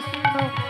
Krishna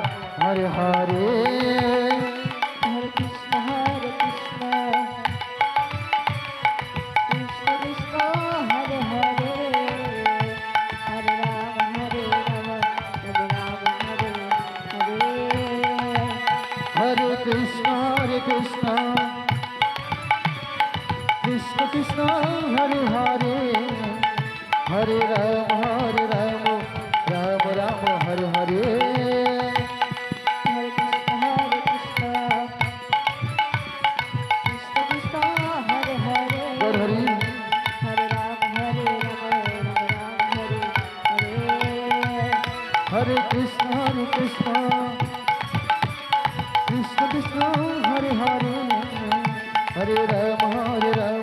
Krishna Hare Hare Hare Ram Hare Ram Ram Ram Hare Hare Hare Krishna Hare Krishna Krishna Krishna Hare Hare Gour Hari Hare Ram